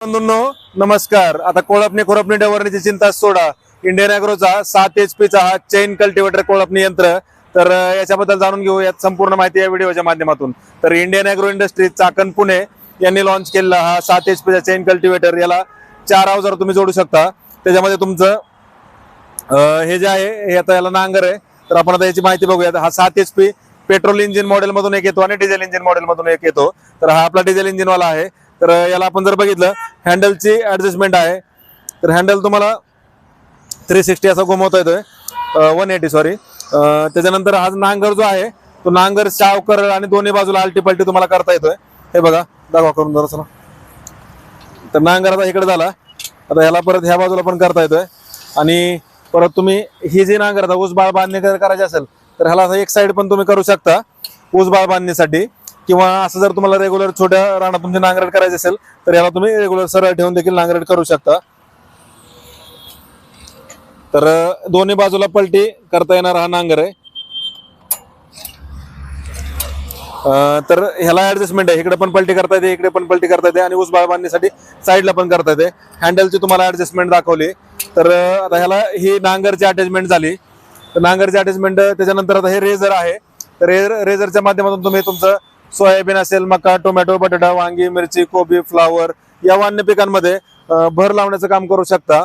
बंधूंनो नमस्कार. आता कोळपणे खोरपणे डवरण्याची चिंता सोडा. इंडियन अॅग्रोचा सात एच चा हा चैन कल्टिवेटर कोळपणी यंत्र. तर याच्याबद्दल जाणून घेऊ यात संपूर्ण माहिती या व्हिडिओच्या माध्यमातून. तर Indian agro industries Chakan Pune यांनी लॉन्च केलेला हा सात एच चा चैन कल्टिवेटर याला चार अवजार तुम्ही जोडू शकता. त्याच्यामध्ये तुमचं हे जे आहे हे आता याला नांगर आहे. तर आपण आता याची माहिती बघूयात. हा सात H P petrol engine model मधून एक येतो आणि डिझेल इंजिन मॉडेल मधून एक येतो. तर हा आपला डिझेल इंजिन वाला आहे. तर याला आपण जर बघितलं हँडलची ॲडजस्टमेंट आहे. तर हँडल तुम्हाला थ्री सिक्स्टी असा घुमवता येतोय. वन एटी सॉरी त्याच्यानंतर हा नांगर जो आहे तो नांगर शावकर आणि दोन्ही बाजूला आलटी पलटी तुम्हाला करता येतोय. हे बघा दाखवा करून जरा चला तर नांगर आता इकडे झाला. आता ह्याला परत ह्या बाजूला पण करता येतोय. आणि परत तुम्ही ही जी नांगर आता ऊस बाळ बांधणी जर करायची असेल तर ह्याला एक साईड पण तुम्ही करू शकता ऊस बाळ बांधणीसाठी. किंवा असं जर तुम्हाला रेग्युलर छोट्या रानात तुमची नांगरट करायची असेल तर याला तुम्ही रेग्युलर सरळ ठेवून देखील नांगरट करू शकता. तर दोन्ही बाजूला पलटी करता येणार हा नांगर आहे. तर ह्याला ऍडजस्टमेंट आहे. इकडे पण पलटी करता येते इकडे पण पलटी करता येते आणि ऊस बाळ बांधणीसाठी साईडला पण करता येते. हँडलची तुम्हाला ऍडजस्टमेंट दाखवली. तर आता ह्याला ही नांगरची अटॅचमेंट झाली. तर नांगरची अटॅचमेंट त्याच्यानंतर आता हे रेझर आहे. तर रेझरच्या माध्यमातून तुम्ही तुमचं सोयाबीन असेल मका टोमॅटो बटाटा वांगी मिरची कोबी फ्लावर या वान्य पिकांमध्ये भर लावण्याचं काम करू शकता.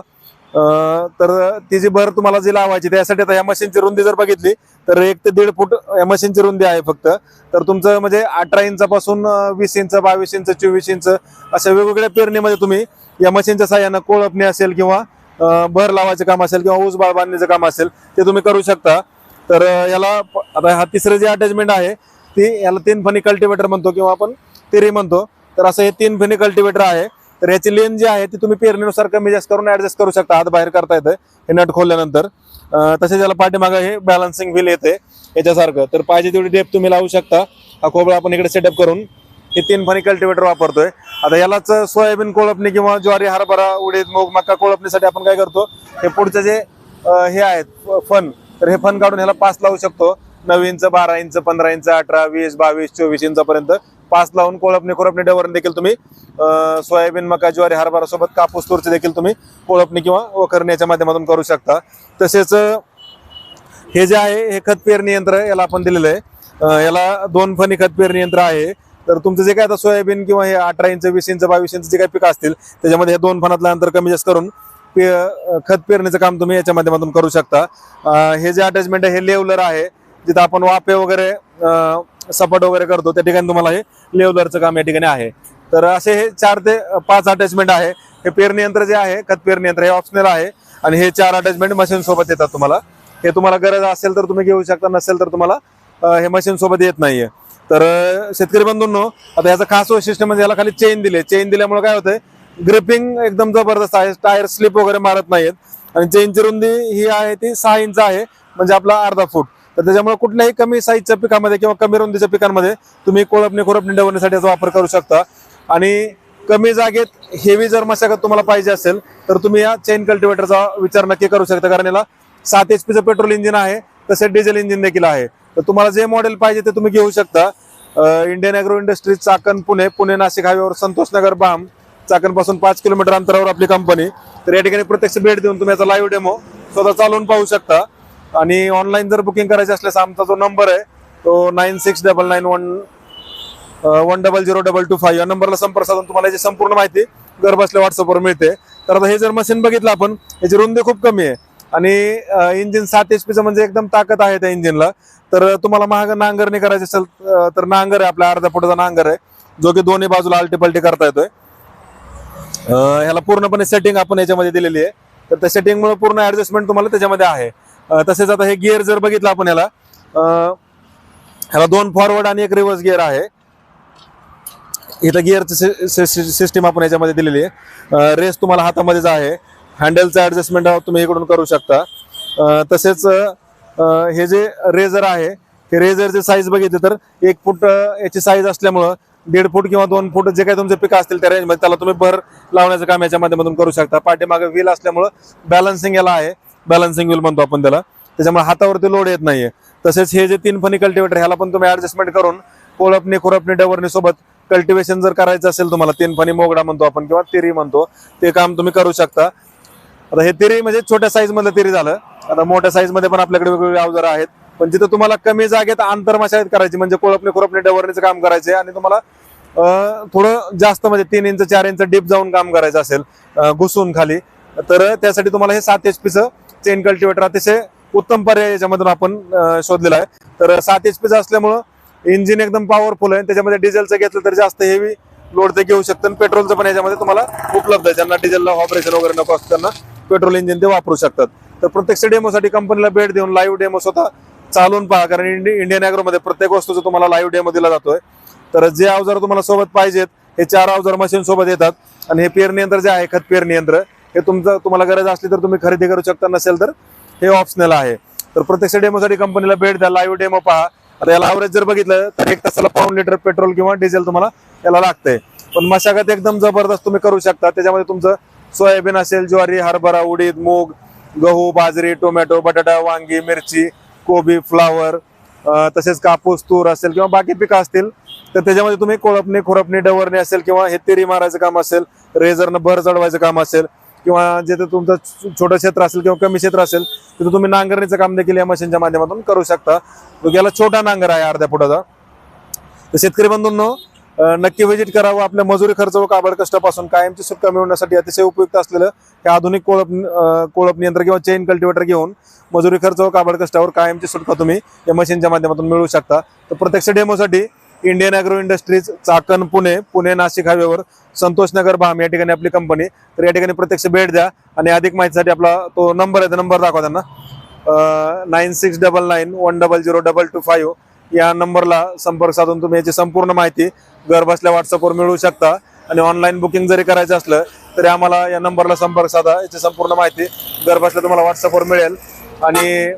तर ती जी भर तुम्हाला जी लावायची त्यासाठी आता या मशीनची रुंदी जर बघितली तर एक ते दीड फूट या मशीनची रुंदी आहे फक्त. तर तुमचं म्हणजे अठरा इंचापासून वीस इंच बावीस इंच चोवीस इंच अशा वेगवेगळ्या पेरणीमध्ये तुम्ही या मशीनच्या साह्यानं कोळपणी असेल किंवा भर लावायचं काम असेल किंवा ऊस बाळ बांधणीचं काम असेल ते तुम्ही करू शकता. तर याला आता हा तिसरं जे अटॅचमेंट आहे ती याला तीन फणी कल्टिवेटर म्हणतो किंवा आपण तिरी म्हणतो. तर असं हे तीन फणी कल्टिवेटर आहे. तर याची लेन जी आहे ती तुम्ही पेरणीनुसार कमी जास्त करून ऍडजस्ट करू शकता. हात बाहेर करता येतं हे नट खोलल्यानंतर. तसेच याला पाठीमागं हे बॅलन्सिंग व्हील येते. याच्यासारखं. तर पाहिजे तेवढी डेप तुम्ही लावू शकता. हा कोबळा आपण इकडे सेटअप करून हे तीन फणी कल्टिवेटर वापरतोय. आता यालाच सोयाबीन कोळपणी किंवा ज्वारी हरभरा उडीद मूग मका कोळपणीसाठी आपण काय करतो? हे पुढचे जे हे आहेत फन. तर हे फन काढून ह्याला पास लावू शकतो. नऊ इंच बारा इंच पंधरा इंच अठरा वीस बावीस चोवीस इंचापर्यंत पास लावून कोळपणी कोळपणी डवरण देखील तुम्ही. सोयाबीन मका ज्वारी हरभरा सोबत कापूस तुरचे देखील तुम्ही कोळपणी किंवा वखरण्याच्या माध्यमातून करू शकता. तसेच हे जे आहे हे खत पेरणी यंत्र याला आपण दिलेलं आहे. याला दोन फणी खत पेरणी यंत्र आहे. तर तुमचं जे काय आता सोयाबीन किंवा हे अठरा इंच वीस इंच बावीस इंच जे काही पिकं असतील त्याच्यामध्ये हे दोन फणातलं अंतर कमी जास्त करून पे खत पेरणीचं काम तुम्ही याच्या माध्यमातून करू शकता. हे जे अटॅचमेंट आहे हे लेवलर आहे. जिथं आपण वाफे वगैरे सपाट वगैरे करतो त्या ठिकाणी तुम्हाला हे लेवलरचं काम या ठिकाणी आहे. तर असे हे चार ते पाच अटॅचमेंट आहे. हे पेरणी यंत्र जे आहे खत पेरणी यंत्र हे ऑप्शनल आहे. आणि हे चार अटॅचमेंट मशीन सोबत येतात तुम्हाला. हे तुम्हाला गरज असेल तर तुम्ही घेऊ शकता नसेल तर तुम्हाला हे मशीन सोबत येत नाहीये. तर शेतकरी बंधूंनो आता याचं खास वैशिष्ट्य म्हणजे याला खाली चेन दिले. चेन दिल्यामुळे काय होतंय ग्रिपिंग एकदम जबरदस्त आहे. टायर स्लिप वगैरे मारत नाहीत आणि चेनची रुंदी ही आहे ती सहा इंच आहे. म्हणजे आपला अर्धा फूट तर त्याच्यामुळे कुठल्याही कमी साईजच्या पिकामध्ये किंवा कमी रुंदीच्या पिकांमध्ये तुम्ही कोळपणी खोरपणी डवण्यासाठी याचा वापर करू शकता. आणि कमी जागेत हेवी जर मशागत तुम्हाला पाहिजे असेल तर तुम्ही या चेन कल्टिवेटरचा विचार नक्की करू शकता. कारण याला सात एच पीचं पेट्रोल इंजिन आहे तसेच डिझेल इंजिन देखील आहे. तर तुम्हाला जे मॉडेल पाहिजे ते तुम्ही घेऊ शकता. Indian agro industries Chakan Pune Pune Nashik हायवेवर संतोष नगर बाम चाकणपासून पाच किलोमीटर अंतरावर आपली कंपनी तर या ठिकाणी प्रत्यक्ष भेट देऊन तुम्ही याचा लाईव्ह डेमो स्वतः चालवून पाहू शकता. आणि ऑनलाईन जर बुकिंग करायची असल्यास आमचा जो नंबर आहे तो nine six double nine one one double zero double two five या नंबरला संपर्क साधून तुम्हाला याची संपूर्ण माहिती घर बसल्या व्हॉट्सअपवर मिळते. तर आता हे जर मशीन बघितलं आपण याची रुंदी खूप कमी आहे. आणि इंजिन सात एच पीचं म्हणजे एकदम ताकद आहे त्या इंजिनला तर तुम्हाला महाग नांगरणी करायची असेल तर नांगर आहे आपल्या अर्धा फुटाचा नांगर आहे जो की दोन्ही बाजूला आलटी पलटी करता येतोय. ह्याला पूर्णपणे सेटिंग आपण याच्यामध्ये दिलेली आहे. तर त्या सेटिंगमुळे पूर्ण ऍडजस्टमेंट तुम्हाला त्याच्यामध्ये आहे. तसेच आता हे गिअर जर बघितलं आपण याला ह्याला दोन फॉरवर्ड आणि एक रिव्हर्स गिअर आहे. इथं गिअरची सिस्टीम आपण याच्यामध्ये दिलेली आहे. रेस तुम्हाला हातामध्येच आहे. हँडलचं ॲडजस्टमेंट तुम्ही इकडून करू शकता. तसेच हे जे रेझर आहे हे रेझरचे साईज बघितले तर एक फूट याची साईज असल्यामुळं दीड फूट किंवा दोन फूट जे काही तुमचे पिकं असतील त्या रेंजमध्ये त्याला तुम्ही भर लावण्याचं काम याच्या माध्यमातून करू शकता. पाठीमागे व्हील असल्यामुळं बॅलन्सिंग याला आहे. बॅलन्सिंग व्हील म्हणतो आपण त्याला. त्याच्यामुळे हातावरती लोड येत नाहीये. तसेच हे जे तीन फनी कल्टिवेटर ह्याला पण तुम्ही ऍडजस्टमेंट करून कोळपणी खुरपणी डवरणी सोबत कल्टिवेशन जर करायचं असेल तुम्हाला तीन फणी मोगडा म्हणतो आपण किंवा तिरी म्हणतो ते काम तुम्ही करू शकता. आता हे तिरी म्हणजे छोट्या साईज मधलं तिरी झालं. आता मोठ्या साईजमध्ये पण आपल्याकडे वेगवेगळे अवजार आहेत. पण जिथं तुम्हाला कमी जागेत आंतरमाशाळेत करायची म्हणजे कोळपणी खुरपणे डवरणीचं काम करायचे आणि तुम्हाला थोडं जास्त म्हणजे तीन इंच चार इंच डीप जाऊन काम करायचं असेल घुसून खाली तर त्यासाठी तुम्हाला हे सात एच पीचं चेन कल्टिवेटर अतिशय उत्तम पर्याय याच्यामधून आपण शोधलेला आहे. तर सात एच पीचं असल्यामुळं इंजिन एकदम पॉवरफुल आहे. त्याच्यामध्ये डिझेलचं घेतलं तर जास्त हेवी लोड ते घेऊ शकतात आणि पेट्रोलचं पण याच्यामध्ये तुम्हाला उपलब्ध आहे. ज्यांना डिझेलला ऑपरेशन वगैरे नको असतं त्यांना पेट्रोल इंजिन ते वापरू शकतात. तर प्रत्यक्ष डेमोसाठी कंपनीला भेट देऊन लाईव्ह डेमो स्वतः चालून पहा. कारण इंडियन ॲग्रोमध्ये प्रत्येक वस्तूचा तुम्हाला लाईव्ह डेमो दिला जातोय. तर जे अवजार तुम्हाला सोबत पाहिजेत हे चार अवजार मशीन सोबत येतात. आणि हे पेरणी यंत्र जे आहे खत पेरणी यंत्र हे तुमचं तुम्हाला गरज असली तर तुम्ही खरेदी करू शकता नसेल तर हे ऑप्शनल आहे. तर प्रत्यक्ष डेमोसाठी कंपनीला भेट द्या लाईव्ह डेमो पहा. आता याला ॲव्हरेज जर बघितलं तर एक तासाला पाऊन लिटर पेट्रोल किंवा डिझेल तुम्हाला याला लागतंय. पण मशागत एकदम जबरदस्त तुम्ही करू शकता. त्याच्यामध्ये तुमचं सोयाबीन असेल ज्वारी हरभरा उडीद मूग गहू बाजरी टोमॅटो बटाटा वांगी मिरची कोबी फ्लावर तसेच कापूस तूर असेल किंवा बाकी पिकं असतील तर त्याच्यामध्ये तुम्ही कोळपणी खुरपणी डवरणी असेल किंवा हे तेरी मारायचं काम असेल रेझरनं भर चढवायचं काम असेल किंवा जिथे तुमचं छोटं क्षेत्र असेल किंवा कमी क्षेत्र असेल तिथे तुम्ही नांगरणीचं काम देखील या मशीनच्या माध्यमातून करू शकता. तो याला छोटा नांगर आहे अर्ध्या फुटाचा. तर शेतकरी बंधूंनो नक्की व्हिजिट करावं. आपल्या मजुरी खर्च व काबड कष्टापासून कायमची सुटका मिळवण्यासाठी अतिशय उपयुक्त असलेलं हे आधुनिक कोळप कोळप नियंत्र किंवा चेन कल्टिवेटर घेऊन मजुरी खर्च व काबड कष्टावर कायमची सुटका तुम्ही या मशीनच्या माध्यमातून मिळवू शकता. तर प्रत्यक्ष डेमोसाठी Indian agro industries Chakan Pune Pune Nashik हायवेवर संतोष नगर भाम या ठिकाणी आपली कंपनी तर या ठिकाणी प्रत्यक्ष भेट द्या आणि अधिक माहितीसाठी आपला तो नंबर आहे तो नंबर दाखवा त्यांना. Nine six double nine one double zero double two five या नंबरला संपर्क साधून तुम्ही याची संपूर्ण माहिती घर बसल्या व्हॉट्सअपवर मिळवू शकता. आणि ऑनलाईन बुकिंग जरी करायचं असलं तरी आम्हाला या नंबरला संपर्क साधा. याची संपूर्ण माहिती घर बसल्या तुम्हाला व्हॉट्सअपवर मिळेल. आणि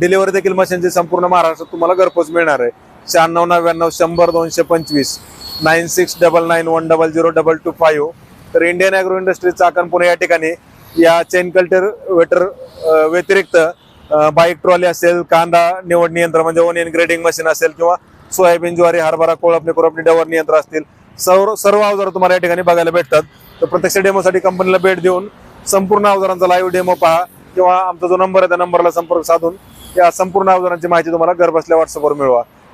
डिलिव्हरी देखील मशीनची संपूर्ण महाराष्ट्रात तुम्हाला घरपोच मिळणार आहे. शहाण्णव नव्याण्णव शंभर दोनशे पंचवीस nine six double nine one double zero double two five. तर Indian agro industries Chakan Pune या ठिकाणी या चेन कल्टर वेटर व्यतिरिक्त बाईक ट्रॉली असेल कांदा निवडणी यंत्र म्हणजे ओनियन ग्रेडिंग मशीन असेल किंवा सोयाबीन ज्वारी हरभरा कोळपणी कोळपणी डवरणी यंत्र असतील. सर्व सर्व अवजार तुम्हाला या ठिकाणी बघायला भेटतात. तर प्रत्यक्ष डेमोसाठी कंपनीला भेट देऊन संपूर्ण अवजारांचा लाईव्ह डेमो पहा किंवा आमचा जो नंबर आहे त्या नंबरला संपर्क साधून या संपूर्ण अवजारांची माहिती तुम्हाला घरबसल्या व्हॉट्सअपवर मिळवा.